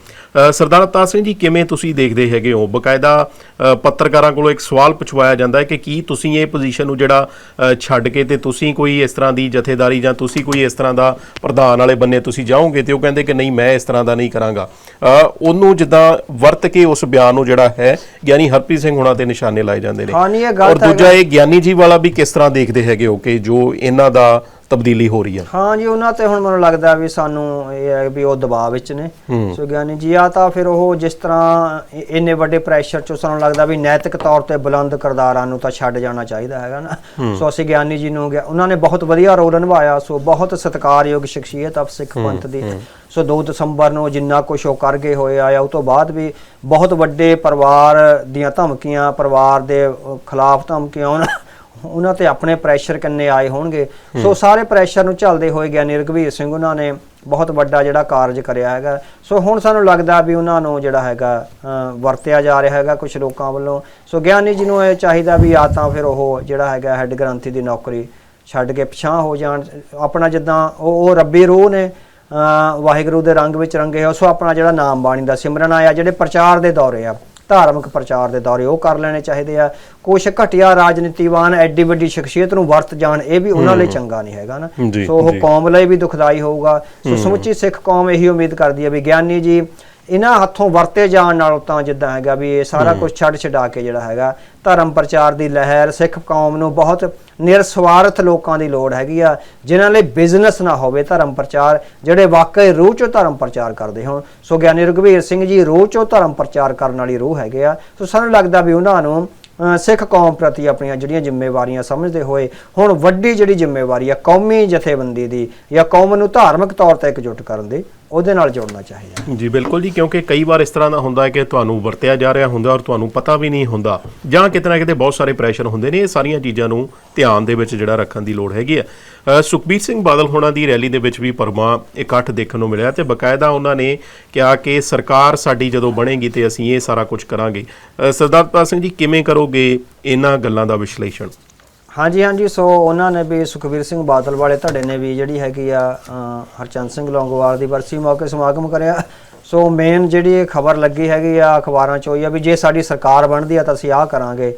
ਸਰਦਾਰ ਅਵਤਾਰ ਸਿੰਘ ਜੀ ਕਿਵੇਂ ਤੁਸੀਂ ਦੇਖਦੇ ਹੈਗੇ ਹੋ? ਬਕਾਇਦਾ ਪੱਤਰਕਾਰਾਂ ਕੋਲੋਂ ਇੱਕ ਸਵਾਲ ਪੁੱਛਵਾਇਆ ਜਾਂਦਾ ਹੈ ਕਿ ਕੀ ਤੁਸੀਂ ਇਹ ਪੋਜੀਸ਼ਨ ਨੂੰ ਜਿਹੜਾ ਛੱਡ ਕੇ ਤੇ ਤੁਸੀਂ ਕੋਈ ਇਸ ਤਰ੍ਹਾਂ ਦੀ ਜਥੇਦਾਰੀ ਜਾਂ ਤੁਸੀਂ ਕੋਈ ਇਸ ਤਰ੍ਹਾਂ ਦਾ ਪ੍ਰਧਾਨ ਵਾਲੇ ਬੰਨੇ ਤੁਸੀਂ ਜਾਓਗੇ ਤੇ ਉਹ ਕਹਿੰਦੇ ਕਿ ਨਹੀਂ ਮੈਂ ਇਸ ਤਰ੍ਹਾਂ ਦਾ ਨਹੀਂ ਕਰਾਂਗਾ। ਉਹਨੂੰ ਜਿੱਦਾਂ ਵਰਤ ਕੇ ਉਸ ਬਿਆਨ ਨੂੰ ਜਿਹੜਾ ਹੈ ਗਿਆਨੀ ਹਰਪ੍ਰੀਤ ਸਿੰਘ ਹੋਣਾ ਤੇ ਨਿਸ਼ਾਨੇ ਲਾਏ ਜਾਂਦੇ ਨੇ। ਔਰ। ਦੂਜਾ ਇਹ ਗਿਆਨੀ ਜੀ ਵਾਲਾ ਵੀ ਕਿਸ ਤਰ੍ਹਾਂ ਦੇਖਦੇ ਹੈਗੇ ਹੋ ਕਿ ਜੋ ਇਹਨਾਂ ਦਾ ਤਬਦੀਲੀ ਹੋ ਰਹੀ ਹੈ ਹਾਂ ਜੀ ਉਹਨਾਂ ਤੇ ਹੁਣ ਮੈਨੂੰ ਲੱਗਦਾ ਵੀ ਸਾਨੂੰ ਇਹ ਹੈ ਵੀ ਉਹ ਦਬਾਅ ਵਿੱਚ ਨੇ। ਸੋ ਗਿਆਨੀ ਜੀ ਆ ਤਾਂ ਫਿਰ ਉਹ ਜਿਸ ਤਰ੍ਹਾਂ ਇੰਨੇ ਵੱਡੇ ਪ੍ਰੈਸ਼ਰ ਚੋਂ ਸਾਨੂੰ ਲੱਗਦਾ ਵੀ ਨੈਤਿਕ ਤੌਰ ਤੇ ਬੁਲੰਦ ਕਿਰਦਾਰਾਂ ਨੂੰ ਤਾਂ ਛੱਡ ਜਾਣਾ ਚਾਹੀਦਾ ਹੈਗਾ ਨਾ। ਸੋ ਅਸੀਂ ਗਿਆਨੀ ਜੀ ਨੂੰ ਗਿਆ- ਉਹਨਾਂ ਨੇ ਬਹੁਤ ਵਧੀਆ ਰੋਲ ਨਿਭਾਇਆ। ਸੋ ਬਹੁਤ ਸਤਿਕਾਰਯੋਗ ਸ਼ਖਸੀਅਤ ਆ ਸਿੱਖ ਪੰਥ ਦੀ। ਸੋ 2 ਦਸੰਬਰ ਨੂੰ ਜਿੰਨਾ ਕੁਝ ਉਹ ਕਰ ਗਏ ਹੋਏ ਆ ਉਹ ਤੋਂ ਬਾਅਦ ਵੀ ਬਹੁਤ ਵੱਡੇ ਪਰਿਵਾਰ ਦੀਆਂ ਧਮਕੀਆਂ ਪਰਿਵਾਰ ਦੇ ਖਿਲਾਫ ਧਮਕੀਆਂ ਉਹਨਾਂ ਉਹਨਾਂ ਤੇ ਆਪਣੇ ਪ੍ਰੈਸ਼ਰ ਕਿੰਨੇ ਆਏ ਹੋਣਗੇ? ਸੋ ਸਾਰੇ ਪ੍ਰੈਸ਼ਰ ਨੂੰ ਝੱਲਦੇ ਹੋਏ ਗਿਆਨੀ ਰਘਵੀਰ ਸਿੰਘ ਉਹਨਾਂ ਨੇ ਬਹੁਤ ਵੱਡਾ ਜਿਹੜਾ ਕਾਰਜ ਕਰਿਆ ਹੈਗਾ। ਸੋ ਹੁਣ ਸਾਨੂੰ ਲੱਗਦਾ ਵੀ ਉਹਨਾਂ ਨੂੰ ਜਿਹੜਾ ਹੈਗਾ ਵਰਤਿਆ ਜਾ ਰਿਹਾ ਹੈਗਾ ਕੁਝ ਲੋਕਾਂ ਵੱਲੋਂ। ਸੋ ਗਿਆਨੀ ਜੀ ਨੂੰ ਇਹ ਚਾਹੀਦਾ ਵੀ ਆ ਤਾਂ ਫਿਰ ਉਹ ਜਿਹੜਾ ਹੈਗਾ ਹੈੱਡ ਗ੍ਰੰਥੀ ਦੀ ਨੌਕਰੀ ਛੱਡ ਕੇ ਪਿਛਾਂ ਹੋ ਜਾਣ। ਆਪਣਾ ਜਿੱਦਾਂ ਉਹ ਉਹ ਰੱਬੀ ਰੂਹ ਨੇ ਵਾਹਿਗੁਰੂ ਦੇ ਰੰਗ ਵਿੱਚ ਰੰਗੇ ਹੋ ਸੋ ਆਪਣਾ ਜਿਹੜਾ ਨਾਮ ਬਾਣੀ ਦਾ ਸਿਮਰਨ ਆਇਆ, ਜਿਹੜੇ ਪ੍ਰਚਾਰ ਦੇ ਦੌਰੇ ਆ। ਧਾਰਮਿਕ ਪ੍ਰਚਾਰ ਦੇ ਦੌਰੇ ਉਹ ਕਰ ਲੈਣੇ ਚਾਹੀਦੇ ਆ। ਕੁਛ ਘਟਿਆ ਰਾਜਨੀਤੀਵਾਨ ਐਡੀ ਵੱਡੀ ਸ਼ਖਸੀਅਤ ਨੂੰ ਵਰਤ ਜਾਣ ਇਹ ਵੀ ਉਹਨਾਂ ਲਈ ਚੰਗਾ ਨਹੀਂ ਹੈਗਾ ਨਾ। ਸੋ ਉਹ। ਕੌਮ ਲਈ ਵੀ ਦੁਖਦਾਈ ਹੋਊਗਾ। ਸੋ ਸਮੁੱਚੀ ਸਿੱਖ ਕੌਮ ਇਹੀ ਉਮੀਦ ਕਰਦੀ ਹੈ ਵੀ ਗਿਆਨੀ ਜੀ ਇਹਨਾਂ ਹੱਥੋਂ ਵਰਤੇ ਜਾਣ ਨਾਲੋਂ ਤਾਂ ਜਿੱਦਾਂ ਹੈਗਾ ਵੀ ਇਹ ਸਾਰਾ ਕੁਝ ਛੱਡ ਛਡਾ ਕੇ ਜਿਹੜਾ ਹੈਗਾ ਧਰਮ ਪ੍ਰਚਾਰ ਦੀ ਲਹਿਰ ਸਿੱਖ ਕੌਮ ਨੂੰ ਬਹੁਤ ਨਿਰਸਵਾਰਥ ਲੋਕਾਂ ਦੀ ਲੋੜ ਹੈਗੀ ਆ ਜਿਨ੍ਹਾਂ ਲਈ ਬਿਜ਼ਨਸ ਨਾ ਹੋਵੇ ਧਰਮ ਪ੍ਰਚਾਰ ਜਿਹੜੇ ਵਾਕਈ ਰੂਹ ਚੋਂ ਧਰਮ ਪ੍ਰਚਾਰ ਕਰਦੇ ਹੋਣ। ਸੋ ਗਿਆਨੀ ਰਘਵੀਰ ਸਿੰਘ ਜੀ ਰੂਹ ਚੋਂ ਧਰਮ ਪ੍ਰਚਾਰ ਕਰਨ ਵਾਲੀ ਰੂਹ ਹੈਗੇ ਆ। ਸੋ ਸਾਨੂੰ ਲੱਗਦਾ ਵੀ ਉਹਨਾਂ ਨੂੰ ਸਿੱਖ ਕੌਮ ਪ੍ਰਤੀ ਆਪਣੀਆਂ ਜਿਹੜੀਆਂ ਜ਼ਿੰਮੇਵਾਰੀਆਂ ਸਮਝਦੇ ਹੋਏ ਹੁਣ ਵੱਡੀ ਜਿਹੜੀ ਜ਼ਿੰਮੇਵਾਰੀ ਆ ਕੌਮੀ ਜਥੇਬੰਦੀ ਦੀ ਜਾਂ ਕੌਮ ਨੂੰ ਧਾਰਮਿਕ ਤੌਰ ਤੇ ਇਕਜੁੱਟ ਕਰਨ ਦੀ ਉਹਦੇ ਨਾਲ ਜੋੜਨਾ ਚਾਹੀਦਾ। ਜੀ, ਬਿਲਕੁਲ ਜੀ, ਕਿਉਂਕਿ ਕਈ ਵਾਰ ਇਸ ਤਰ੍ਹਾਂ ਦਾ ਹੁੰਦਾ ਹੈ ਕਿ ਤੁਹਾਨੂੰ ਵਰਤਿਆ ਜਾ ਰਿਹਾ ਹੁੰਦਾ ਔਰ ਤੁਹਾਨੂੰ ਪਤਾ ਵੀ ਨਹੀਂ ਹੁੰਦਾ। ਜਾਂ ਕਿਤੇ ਨਾ ਕਿਤੇ ਬਹੁਤ ਸਾਰੇ ਪ੍ਰੈਸ਼ਰ ਹੁੰਦੇ ਨੇ, ਇਹ ਸਾਰੀਆਂ ਚੀਜ਼ਾਂ ਨੂੰ ਧਿਆਨ ਦੇ ਵਿੱਚ ਜਿਹੜਾ ਰੱਖਣ ਦੀ ਲੋੜ ਹੈਗੀ ਹੈ। ਸੁਖਬੀਰ ਸਿੰਘ ਬਾਦਲ ਹੋਣਾ ਦੀ ਰੈਲੀ ਦੇ ਵਿੱਚ ਵੀ ਪਰਮਾ ਇਕੱਠ ਦੇਖਣ ਨੂੰ ਮਿਲਿਆ ਤੇ ਬਕਾਇਦਾ ਉਹਨਾਂ ਨੇ ਕਿਹਾ ਕਿ ਸਰਕਾਰ ਸਾਡੀ ਜਦੋਂ ਬਣੇਗੀ ਤੇ ਅਸੀਂ ਇਹ ਸਾਰਾ ਕੁਝ ਕਰਾਂਗੇ। ਸਰਦਾਰ ਪ੍ਰਤਾਪ ਸਿੰਘ ਜੀ, ਕਿਵੇਂ ਕਰੋਗੇ ਇਹਨਾਂ ਗੱਲਾਂ ਦਾ ਵਿਸ਼ਲੇਸ਼ਣ? ਹਾਂਜੀ ਹਾਂਜੀ ਸੋ ਉਹਨਾਂ ਨੇ ਵੀ ਸੁਖਬੀਰ ਸਿੰਘ ਬਾਦਲ ਵਾਲੇ ਧੜੇ ਨੇ ਵੀ ਜਿਹੜੀ ਹੈਗੀ ਆ ਹਰਚੰਦ ਸਿੰਘ ਲੌਂਗੋਵਾਲ ਦੀ ਵਰਸੀ ਮੌਕੇ ਸਮਾਗਮ ਕਰਿਆ। ਸੋ ਮੇਨ ਜਿਹੜੀ ਇਹ ਖਬਰ ਲੱਗੀ ਹੈਗੀ ਆ ਅਖਬਾਰਾਂ 'ਚ ਹੋਈ ਆ ਵੀ ਜੇ ਸਾਡੀ ਸਰਕਾਰ ਬਣਦੀ ਆ ਤਾਂ ਅਸੀਂ ਆਹ ਕਰਾਂਗੇ।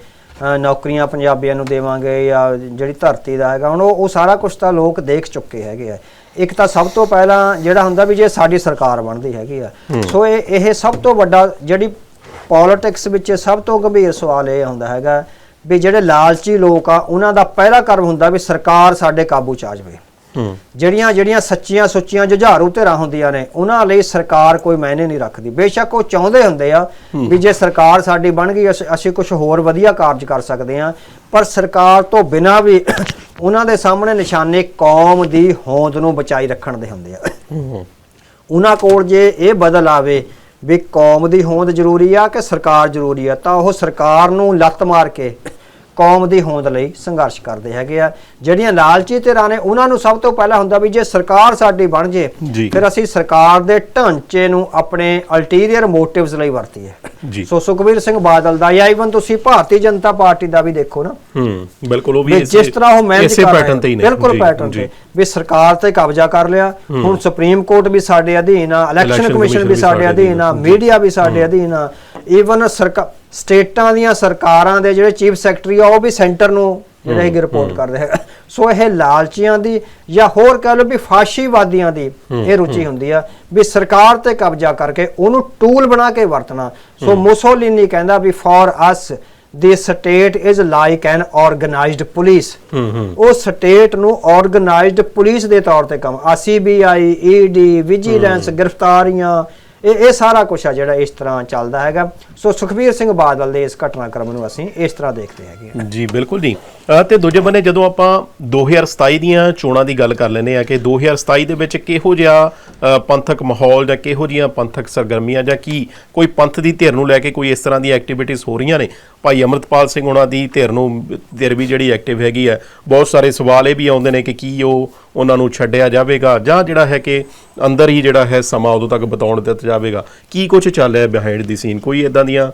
ਨੌਕਰੀਆਂ ਪੰਜਾਬੀਆਂ ਨੂੰ ਦੇਵਾਂਗੇ ਜਾਂ ਜਿਹੜੀ ਧਰਤੀ ਦਾ ਹੈਗਾ ਹੁਣ ਉਹ ਉਹ ਸਾਰਾ ਕੁਝ ਤਾਂ ਲੋਕ ਦੇਖ ਚੁੱਕੇ ਹੈਗੇ ਆ। ਇੱਕ ਤਾਂ ਸਭ ਤੋਂ ਪਹਿਲਾਂ ਜਿਹੜਾ ਹੁੰਦਾ ਵੀ ਜੇ ਸਾਡੀ ਸਰਕਾਰ ਬਣਦੀ ਹੈਗੀ ਆ ਸੋ ਇਹ ਇਹ ਸਭ ਤੋਂ ਵੱਡਾ ਜਿਹੜੀ ਪੋਲਿਟਿਕਸ ਵਿੱਚ ਸਭ ਤੋਂ ਗੰਭੀਰ ਸਵਾਲ ਇਹ ਹੁੰਦਾ ਹੈਗਾ ਵੀ ਜਿਹੜੇ ਲਾਲਚੀ ਲੋਕ ਆ ਉਹਨਾਂ ਦਾ ਪਹਿਲਾ ਕਰਮ ਹੁੰਦਾ ਵੀ ਸਰਕਾਰ ਸਾਡੇ ਕਾਬੂ ਚ ਆ ਜਾਵੇ। ਹੂੰ। ਜਿਹੜੀਆਂ ਜਿਹੜੀਆਂ ਸੱਚੀਆਂ ਸੁੱਚੀਆਂ ਜੁਝਾਰੂ ਧਿਰਾਂ ਹੁੰਦੀਆਂ ਨੇ ਉਹਨਾਂ ਲਈ ਸਰਕਾਰ ਕੋਈ ਮਾਇਨੇ ਨਹੀਂ ਰੱਖਦੀ। ਬੇਸ਼ੱਕ ਉਹ ਚਾਹੁੰਦੇ ਹੁੰਦੇ ਆ ਵੀ ਜੇ ਸਰਕਾਰ ਸਾਡੀ ਬਣ ਗਈ ਅਸੀਂ- ਅਸੀਂ ਕੁਝ ਹੋਰ ਵਧੀਆ ਕਾਰਜ ਕਰ ਸਕਦੇ ਆ ਪਰ ਸਰਕਾਰ ਤੋਂ ਬਿਨਾਂ ਵੀ ਉਹਨਾਂ ਦੇ ਸਾਹਮਣੇ ਨਿਸ਼ਾਨੇ ਕੌਮ ਦੀ ਹੋਂਦ ਨੂੰ ਬਚਾਈ ਰੱਖਣ ਦੇ ਹੁੰਦੇ ਆ। ਹੂੰ। ਉਹਨਾਂ ਕੋਲ ਜੇ ਇਹ ਬਦਲ ਆਵੇ ਵੀ ਕੌਮ ਦੀ ਹੋਂਦ ਜ਼ਰੂਰੀ ਆ ਕਿ ਸਰਕਾਰ ਜ਼ਰੂਰੀ ਆ, ਤਾਂ ਉਹ ਸਰਕਾਰ ਨੂੰ ਲੱਤ ਮਾਰ ਕੇ ਕੌਮ ਦੀ ਹੋਂਦ ਲਈ ਸੰਘਰਸ਼ ਕਰਦੇ ਹੈਗੇ ਆ। ਜਿਹੜੀਆਂ ਲਾਲਚੀ ਧਿਰਾਂ ਨੇ ਉਹਨਾਂ ਨੂੰ ਸਭ ਤੋਂ ਪਹਿਲਾਂ ਹੁੰਦਾ ਵੀ ਜੇ ਸਰਕਾਰ ਸਾਡੀ ਬਣ ਜੇ। ਫਿਰ ਅਸੀਂ ਸਰਕਾਰ ਦੇ ਢਾਂਚੇ ਨੂੰ ਆਪਣੇ ਅਲਟੀਰੀਅਰ ਮੋਟਿਵਸ ਲਈ ਵਰਤੀਏ। ਸੋ ਸੁਖਬੀਰ ਸਿੰਘ ਬਾਦਲ ਦਾ ਜਾਂ ਇਵਨ ਤੁਸੀਂ ਭਾਰਤੀ ਜਨਤਾ ਪਾਰਟੀ ਦਾ ਵੀ ਦੇਖੋ ਨਾ। ਹੂੰ ਬਿਲਕੁਲ ਉਹ ਵੀ ਜਿਸ ਤਰ੍ਹਾਂ ਉਹ ਇਸੇ ਕਰ ਰਹੇ ਪੈਟਰਨ ਤੇ ਹੀ ਨੇ। ਬਿਲਕੁਲ ਪੈਟਰਨ। ਤੇ। ਵੀ ਸਰਕਾਰ ਤੇ ਕਬਜ਼ਾ ਕਰ ਲਿਆ। ਹੁਣ ਸੁਪਰੀਮ ਕੋਰਟ ਵੀ ਸਾਡੇ ਅਧੀਨ ਆ ਇਲੈਕਸ਼ਨ ਕਮਿਸ਼ਨ ਵੀ ਸਾਡੇ ਅਧੀਨ ਆ ਮੀਡੀਆ ਵੀ ਸਾਡੇ ਅਧੀਨ ਆ। ਈਵਨ ਸਰਕਾਰ ਸਟੇਟਾਂ ਦੀਆਂ ਸਰਕਾਰਾਂ ਦੇ ਜਿਹੜੇ ਚੀਫ ਸੈਕਟਰੀ ਆ ਉਹ ਵੀ ਸੈਂਟਰ ਨੂੰ ਜਿਹੜੇ ਹੈਗੇ ਰਿਪੋਰਟ ਕਰਦੇ ਹੈਗਾ। ਸੋ ਇਹ ਲਾਲਚੀਆਂ ਦੀ ਜਾਂ ਹੋਰ ਕਹਿ ਲਓ ਵੀ ਫਾਸ਼ੀਵਾਦੀਆਂ ਦੀ ਇਹ ਰੁਚੀ ਹੁੰਦੀ ਆ ਵੀ ਸਰਕਾਰ ਤੇ ਕਬਜ਼ਾ ਕਰਕੇ ਉਹਨੂੰ ਟੂਲ ਬਣਾ ਕੇ ਵਰਤਣਾ। ਸੋ ਮੁਸੋਲਿਨੀ ਕਹਿੰਦਾ we for us the state is like an organised police ਉਹ ਸਟੇਟ ਨੂੰ ਆਰਗੇਨਾਈਜ਼ਡ ਪੁਲਿਸ ਦੇ ਤੌਰ ਤੇ ਕੰਮ ਆ ਸੀਬੀਆਈ ਈਡੀ ਵਿਜੀਲੈਂਸ ਗ੍ਰਿਫਤਾਰੀਆਂ ਇਹ ਇਹ ਸਾਰਾ ਕੁਝ ਆ ਜਿਹੜਾ ਇਸ ਤਰ੍ਹਾਂ ਚੱਲਦਾ ਹੈਗਾ। ਸੋ ਸੁਖਬੀਰ ਸਿੰਘ ਬਾਦਲ ਦੇ ਇਸ ਘਟਨਾਕ੍ਰਮ ਨੂੰ ਅਸੀਂ ਇਸ ਤਰ੍ਹਾਂ ਦੇਖਦੇ ਹੈਗੇ ਜੀ ਬਿਲਕੁਲ ਜੀ। ਅ, ਤੇ ਦੂਜੇ ਬੰਨੇ ਜਦੋਂ ਆਪਾਂ 2027 ਦੀਆਂ ਚੋਣਾਂ ਦੀ ਗੱਲ ਕਰ ਲੈਨੇ ਆ ਕਿ 2027 ਦੇ ਵਿੱਚ ਕਿਹੋ ਜਿਹਾ ਪੰਥਕ ਮਾਹੌਲ ਜਾਂ ਕਿਹੋ ਜਿਹੀਆਂ ਪੰਥਕ ਸਰਗਰਮੀਆਂ ਜਾਂ ਕੀ ਕੋਈ ਪੰਥ ਦੀ ਧਿਰ ਨੂੰ ਲੈ ਕੇ ਕੋਈ ਇਸ ਤਰ੍ਹਾਂ ਦੀਆਂ ਐਕਟੀਵਿਟੀਜ਼ ਹੋ ਰਹੀਆਂ ਨੇ? ਭਾਈ ਅਮਰਤਪਾਲ ਸਿੰਘ ਉਹਨਾਂ ਦੀ ਧਿਰ ਨੂੰ ਧਿਰ ਵੀ ਜਿਹੜੀ ਐਕਟਿਵ ਹੈਗੀ ਹੈ ਬਹੁਤ ਸਾਰੇ ਸਵਾਲ ਇਹ ਵੀ ਆਉਂਦੇ ਨੇ ਕਿ ਕੀ ਉਹ ਉਹਨਾਂ ਨੂੰ ਛੱਡਿਆ ਜਾਵੇਗਾ ਜਾਂ ਜਿਹੜਾ ਹੈ ਕਿ ਅੰਦਰ ਹੀ ਜਿਹੜਾ ਹੈ ਸਮਾਂ ਉਦੋਂ ਤੱਕ ਬਤਾਉਣ ਦਿੱਤਾ ਜਾਵੇਗਾ। ਕੀ ਕੁਝ ਚੱਲ ਰਿਹਾ ਬਿਹਾਈਂਡ ਦੀ ਸੀਨ ਕੋਈ ਇਦਾਂ ਦੀਆਂ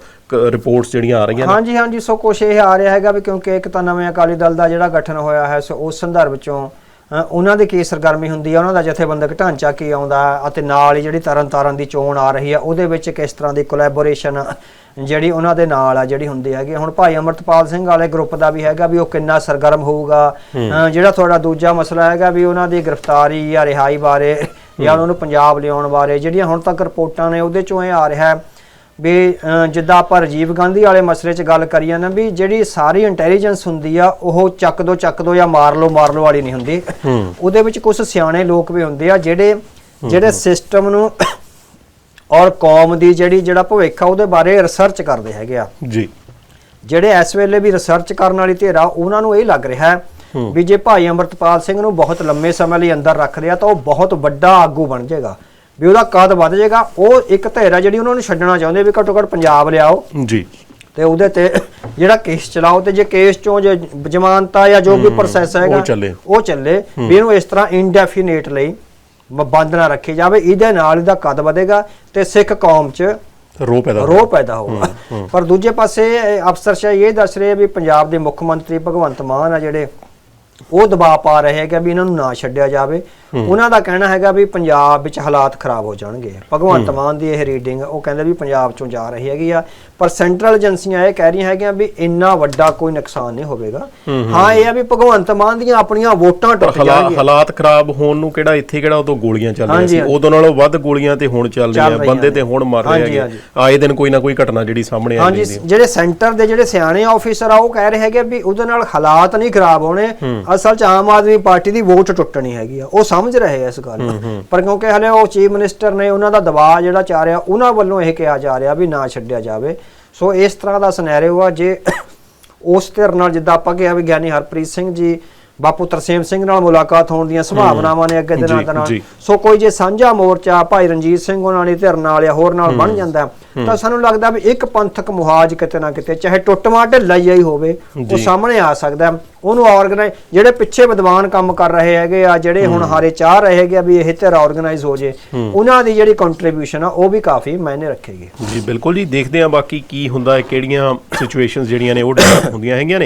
ਰਿਪੋਰਟਸ ਜਿਹੜੀਆਂ ਆ ਰਹੀਆਂ ਨੇ? ਹਾਂਜੀ ਹਾਂਜੀ ਸੋ ਕੁਛ ਇਹ ਆ ਰਿਹਾ ਹੈਗਾ ਵੀ ਕਿਉਂਕਿ ਇੱਕ ਤਾਂ ਨਵੇਂ ਅਕਾਲੀ ਦਲ ਦਾ ਜਿਹੜਾ ਗਠਨ ਹੋਇਆ ਹੈ ਸੋ ਉਸ ਸੰਦਰਭ ਚੋਂ ਉਹਨਾਂ ਦੀ ਕੀ ਸਰਗਰਮੀ ਹੁੰਦੀ ਹੈ ਉਹਨਾਂ ਦਾ ਜਥੇਬੰਦਕ ਢਾਂਚਾ ਕੀ ਆਉਂਦਾ ਅਤੇ ਨਾਲ ਹੀ ਜਿਹੜੀ ਤਰਨ ਤਾਰਨ ਦੀ ਚੋਣ ਆ ਰਹੀ ਹੈ ਉਹਦੇ ਵਿੱਚ ਕਿਸ ਤਰ੍ਹਾਂ ਦੀ ਕੋਲੈਬੋਰੇਸ਼ਨ ਜਿਹੜੀ ਉਹਨਾਂ ਦੇ ਨਾਲ ਆ ਜਿਹੜੀ ਹੁੰਦੀ ਹੈਗੀ ਹੁਣ ਭਾਈ ਅਮਰਤਪਾਲ ਸਿੰਘ ਵਾਲੇ ਗਰੁੱਪ ਦਾ ਵੀ ਹੈਗਾ ਵੀ ਉਹ ਕਿੰਨਾ ਸਰਗਰਮ ਹੋਊਗਾ। ਜਿਹੜਾ ਤੁਹਾਡਾ ਦੂਜਾ ਮਸਲਾ ਹੈਗਾ ਵੀ ਉਹਨਾਂ ਦੀ ਗ੍ਰਿਫਤਾਰੀ ਜਾਂ ਰਿਹਾਈ ਬਾਰੇ ਜਾਂ ਉਹਨਾਂ ਨੂੰ ਪੰਜਾਬ ਲਿਆਉਣ ਬਾਰੇ ਜਿਹੜੀਆਂ ਹੁਣ ਤੱਕ ਰਿਪੋਰਟਾਂ ਨੇ ਉਹਦੇ ਚੋਂ ਇਹ ਆ ਰਿਹਾ ਹੈ ਵੀ ਜਿੱਦਾਂ ਆਪਾਂ ਰਾਜੀਵ ਗਾਂਧੀ ਵਾਲੇ ਮਸਲੇ 'ਚ ਗੱਲ ਕਰੀਏ ਨਾ ਵੀ ਜਿਹੜੀ ਸਾਰੀ ਇੰਟੈਲੀਜੈਂਸ ਹੁੰਦੀ ਆ ਉਹ ਚੱਕ ਦੋ ਚੱਕ ਦੋ ਜਾਂ ਮਾਰ ਲਓ ਮਾਰ ਲਓ ਵਾਲੀ ਨਹੀਂ ਹੁੰਦੀ। ਉਹਦੇ ਵਿੱਚ ਕੁਝ ਸਿਆਣੇ ਲੋਕ ਵੀ ਹੁੰਦੇ ਆ ਜਿਹੜੇ ਜਿਹੜੇ ਸਿਸਟਮ ਨੂੰ ਔਰ ਕੌਮ ਦੀ ਜਿਹੜੀ ਜਿਹੜਾ ਭਵਿੱਖ ਆ ਉਹਦੇ ਬਾਰੇ ਰਿਸਰਚ ਕਰਦੇ ਹੈਗੇ ਆ। ਜੀ। ਜਿਹੜੇ ਇਸ ਵੇਲੇ ਵੀ ਰਿਸਰਚ ਕਰਨ ਵਾਲੀ ਧਿਰ ਉਹਨਾਂ ਨੂੰ ਇਹ ਲੱਗ ਰਿਹਾ ਹੈ ਵੀ ਜੇ ਭਾਈ ਅਮਰਤਪਾਲ ਸਿੰਘ ਨੂੰ ਬਹੁਤ ਲੰਮੇ ਸਮੇਂ ਲਈ ਅੰਦਰ ਰੱਖ ਲਿਆ ਤਾਂ ਉਹ ਬਹੁਤ ਵੱਡਾ ਆਗੂ ਬਣ ਜਾਏਗਾ। ਵੀ ਉਹਦਾ ਕਦ ਵੱਧ ਜਾਏਗਾ ਉਹ ਇੱਕ ਧਿਰ ਜਿਹੜੀ ਉਹਨਾਂ ਨੂੰ ਛੱਡਣਾ ਚਾਹੁੰਦੇ ਵੀ ਘੱਟੋ ਘੱਟ ਪੰਜਾਬ ਲਿਆਓ। ਜੀ। ਤੇ ਉਹਦੇ ਤੇ ਜਿਹੜਾ ਕੇਸ ਚਲਾਓ ਤੇ ਜੇ ਕੇਸ ਚੋਂ ਜੇ ਜ਼ਮਾਨਤਾ ਜਾਂ ਜੋ ਵੀ ਪ੍ਰੋਸੈਸ ਹੈਗਾ ਉਹ ਚੱਲੇ। ਉਹ ਚੱਲੇ ਵੀ ਇਹਨੂੰ ਇਸ ਤਰ੍ਹਾਂ ਇਨਡੈਫੀਨੇਟ ਲਈ ਬੰਦ ਨਾ ਰੱਖੀ ਜਾਵੇ ਇਹਦੇ ਨਾਲ ਇਹਦਾ ਕਦ ਵਧੇਗਾ ਤੇ ਸਿੱਖ ਕੌਮ 'ਚ ਰੋ ਪੈਦਾ ਰੋਹ ਪੈਦਾ ਹੋਊਗਾ। ਪਰ ਦੂਜੇ ਪਾਸੇ ਇਹ ਅਫਸਰਸ਼ਾਹੀ ਇਹ ਦੱਸ ਰਹੇ ਆ ਵੀ ਪੰਜਾਬ ਦੇ ਮੁੱਖ ਮੰਤਰੀ ਭਗਵੰਤ ਮਾਨ ਆ ਜਿਹੜੇ ਉਹ ਦਬਾਅ ਪਾ ਰਹੇ ਹੈਗੇ ਵੀ ਇਹਨਾਂ ਨੂੰ ਨਾ ਛੱਡਿਆ ਜਾਵੇ। ਉਹਨਾਂ ਦਾ ਕਹਿਣਾ ਹੈਗਾ ਵੀ ਪੰਜਾਬ ਵਿੱਚ ਹਾਲਾਤ ਖਰਾਬ ਹੋ ਜਾਣਗੇ। ਭਗਵੰਤ ਮਾਨ ਦੀ ਇਹ ਰੀਡਿੰਗ ਉਹ ਕਹਿੰਦੇ ਵੀ ਪੰਜਾਬ ਚੋਂ ਜਾ ਰਹੀ ਹੈਗੀ ਆ ਪਰ ਸੈਂਟਰਲ ਏਜੰਸੀਆਂ ਇਹ ਕਹਿ ਰਹੀਆਂ ਹੈਗੀਆਂ ਵੀ ਇੰਨਾ ਵੱਡਾ ਕੋਈ ਨੁਕਸਾਨ ਨਹੀਂ ਹੋਵੇਗਾ। ਹਾਂ ਇਹ ਆ ਵੀ ਭਗਵੰਤ ਮਾਨ ਦੀਆਂ ਆਪਣੀਆਂ ਵੋਟਾਂ ਟੁੱਟ ਜਾਣਗੀਆਂ। ਹਾਲਾਤ ਖਰਾਬ ਹੋਣ ਨੂੰ ਕਿਹੜਾ ਇੱਥੇ ਕਿਹੜਾ ਉਦੋਂ ਗੋਲੀਆਂ ਚੱਲ ਰਹੀਆਂ ਸੀ। ਉਦੋਂ ਨਾਲੋਂ ਵੱਧ ਗੋਲੀਆਂ ਤੇ ਹੁਣ ਚੱਲ ਰਹੀਆਂ ਬੰਦੇ। ਤੇ ਹੁਣ ਮਰ ਰਹੇ ਹਾਂਜੀ। ਆਏ ਦਿਨ ਕੋਈ ਨਾ ਕੋਈ ਘਟਨਾ ਜਿਹੜੀ ਸਾਹਮਣੇ ਆ ਜਾਂਦੀ ਹੈ ਜਿਹੜੇ ਸੈਂਟਰ ਦੇ ਜਿਹੜੇ ਸਿਆਣੇ ਆਫੀਸਰ ਆ ਉਹ ਕਹਿ ਰਹੇ ਹੈਗੇ ਵੀ ਉਹਦੇ ਨਾਲ ਹਾਲਾਤ ਨਹੀਂ ਖਰਾਬ ਹੋਣੇ। ਅਸਲ 'ਚ ਆਮ ਆਦਮੀ ਪਾਰਟੀ ਦੀ ਵੋਟ ਟੁੱਟਣੀ ਹੈਗੀ ਆ। ਉਹ ਸਮਝ ਰਹੇ ਆ ਇਸ ਗੱਲ ਨੂੰ। ਪਰ ਕਿਉਂਕਿ ਹਲੇ ਉਹ ਚੀਫ ਮਿਨਿਸਟਰ ਨੇ ਉਹਨਾਂ ਦਾ ਦਬਾਅ ਜਿਹੜਾ ਚਾ ਰਿਹਾ ਉਹਨਾਂ ਵੱਲੋਂ ਇਹ ਕਿਹਾ ਜਾ ਰਿਹਾ ਵੀ ਨਾ ਛੱਡਿਆ ਜਾਵੇ। ਸੋ ਇਸ ਤਰ੍ਹਾਂ ਦਾ ਸਿਨੈਰੀਓ ਆ ਜੇ ਉਸ ਧਿਰ ਨਾਲ ਜਿੱਦਾਂ ਆਪਾਂ ਕਿਹਾ ਵੀ ਗਿਆਨੀ ਹਰਪ੍ਰੀਤ ਸਿੰਘ ਜੀ ਬਾਪੂ ਤਰਸੇਮ ਸਿੰਘ ਨਾਲ ਮੁਲਾਕਾਤ ਹੋਣ ਦੀਆਂ ਸੰਭਾਵਨਾਵਾਂ ਨੇ ਅੱਗੇ ਦਿਨਾਂ ਦਿਨਾਂ। ਸੋ ਕੋਈ ਜੇ ਸਾਂਝਾ ਮੋਰਚਾ ਭਾਈ ਰਣਜੀਤ ਸਿੰਘ ਉਹਨਾਂ ਦੀ ਧਿਰ ਨਾਲ ਜਾਂ ਹੋਰ ਨਾਲ ਬਣ ਜਾਂਦਾ ਤਾਂ ਸਾਨੂੰ ਲੱਗਦਾ ਵੀ ਇੱਕ ਪੰਥਕ ਮੁਹਾਜ ਕਿਤੇ ਨਾ ਕਿਤੇ ਚਾਹੇ ਟੁੱਟਮਾ ਢਿੱਲਾ ਹੀ ਹੋਵੇ ਉਹ। ਸਾਹਮਣੇ ਆ ਸਕਦਾ। ਉਹਨੂੰ ਆਰਗੇਨਾਈਜ਼ ਜਿਹੜੇ ਪਿੱਛੇ ਵਿਦਵਾਨ ਕੰਮ ਕਰ ਰਹੇ ਹੈਗੇ ਆ ਜਿਹੜੇ ਹੁਣ ਹਾਰੇ ਚਾਹ ਰਹੇ ਹੈਗੇ ਆ ਵੀ ਇਹ ਧਿਰ ਆਰਗੇਨਾਈਜ਼ ਹੋ ਜੇ ਉਹਨਾਂ ਦੀ ਜਿਹੜੀ ਕੰਟਰੀਬਿਊਸ਼ਨ ਆ ਉਹ ਵੀ ਕਾਫੀ ਮਾਇਨੇ ਰੱਖੇਗੀ ਜੀ ਬਿਲਕੁਲ ਜੀ ਦੇਖਦੇ ਹਾਂ ਬਾਕੀ ਕੀ ਹੁੰਦਾ ਹੈ ਕਿਹੜੀਆਂ ਸਿਚੁਏਸ਼ਨਸ ਜਿਹੜੀਆਂ ਨੇ ਉਹ ਹੁੰਦੀਆਂ ਹੈਗੀਆਂ ਨੇ